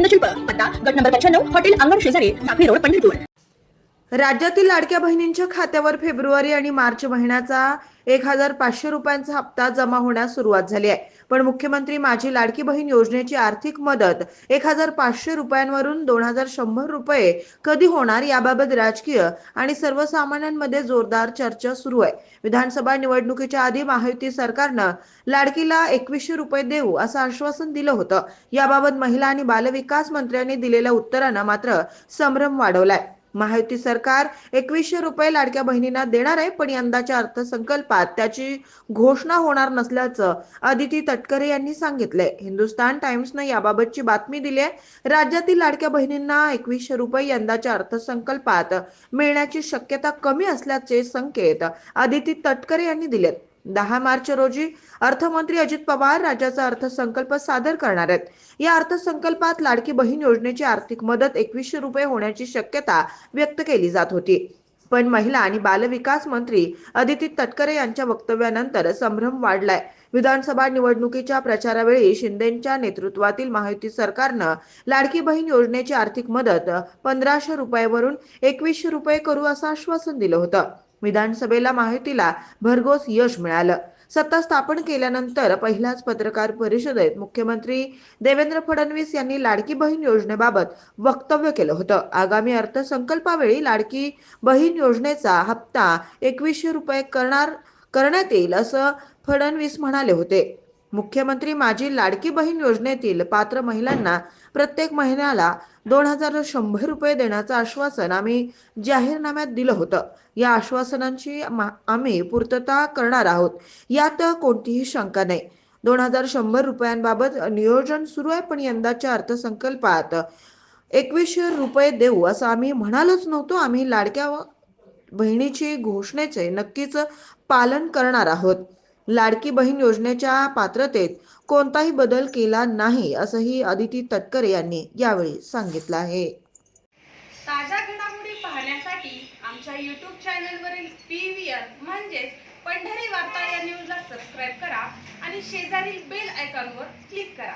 गोविंद शिल्प पत्ता गट नंबर पंच्याण्णव हॉटेल अंगण शेजारी साखळी रोड पंढरपूर. राज्यातील लाडक्या बहिणींच्या खात्यावर फेब्रुवारी आणि मार्च महिन्याचा एक हजार पाचशे रुपयांचा हप्ता जमा होण्यास सुरुवात झाली आहे. पण मुख्यमंत्री माझी लाडकी बहीण योजनेची आर्थिक मदत एक हजार पाचशे रुपयांवरून दोन हजार शंभर रुपये कधी होणार याबाबत राजकीय आणि सर्वसामान्यांमध्ये जोरदार चर्चा सुरू आहे. विधानसभा निवडणुकीच्या आधी महायुती सरकारनं लाडकीला एकवीसशे रुपये देऊ असं आश्वासन दिलं होतं. याबाबत महिला आणि बालविकास मंत्र्यांनी दिलेल्या उत्तरानं मात्र संभ्रम वाढवलाय. महायुती सरकार एकवीसशे रुपये लाडक्या बहिणींना देणार आहे पण यंदाच्या अर्थसंकल्पात त्याची घोषणा होणार नसल्याचं अदिती तटकरे यांनी सांगितलंय. हिंदुस्तान टाइम्सनं याबाबतची बातमी दिली आहे राज्यातील लाडक्या बहिणींना एकवीसशे रुपये यंदाच्या अर्थसंकल्पात मिळण्याची शक्यता कमी असल्याचे संकेत अदिती तटकरे यांनी दिलेत. दहा मार्च रोजी अर्थमंत्री अजित पवार राज्याचा अर्थसंकल्प सादर करणार आहेत. या अर्थसंकल्पात लाडकी बहीण योजनेची आर्थिक मदत एकवीसशे रुपये होण्याची शक्यता व्यक्त केली जात होती. पण महिला आणि बालविकास मंत्री अदिती तटकरे यांच्या वक्तव्यानंतर संभ्रम वाढलाय. विधानसभा निवडणुकीच्या प्रचारावेळी शिंदेच्या नेतृत्वातील महायुती सरकारनं लाडकी बहीण योजनेची आर्थिक मदत पंधराशे रुपयावरून एकवीसशे रुपये करू असं आश्वासन दिलं होतं. विधानसभेला माहितीला भरघोस यश मिळालं. सत्ता स्थापन केल्यानंतर पहिल्याच पत्रकार परिषदेत मुख्यमंत्री देवेंद्र फडणवीस यांनी लाडकी बहीण योजनेबाबत वक्तव्य केलं होतं. आगामी अर्थसंकल्पावेळी लाडकी बहीण योजनेचा हप्ता एकवीसशे रुपये करणार करण्यात येईल असं फडणवीस म्हणाले होते. मुख्यमंत्री माझी लाडकी बहीण योजनेतील पात्र महिलांना प्रत्येक महिन्याला दोन हजार शंभर रुपये देण्याचं आश्वासन आम्ही जाहीरनाम्यात दिलं होतं. या आश्वासनांची मा- आम्ही पूर्तता करणार आहोत. यात कोणतीही शंका नाही. दोन हजार शंभर रुपयांबाबत नियोजन सुरू आहे पण यंदाच्या अर्थसंकल्पात एकवीसशे रुपये देऊ असं आम्ही म्हणालोच नव्हतो. आम्ही लाडक्या बहिणीची घोषणेचे नक्कीच पालन करणार आहोत. लाडकी बहीण योजनेच्या पात्रतेत कोणताही बदल केला नाही असंही अदिती तटकरे यांनी यावेळी सांगितलं आहे. ताज्या घडामोडी पाहण्यासाठी आमच्या यूट्यूब चॅनलवरील पी व्ही आर म्हणजेच पंढरी वार्ता या न्यूजला सबस्क्राईब करा आणि शेजारील बेल आयकॉनवर क्लिक करा.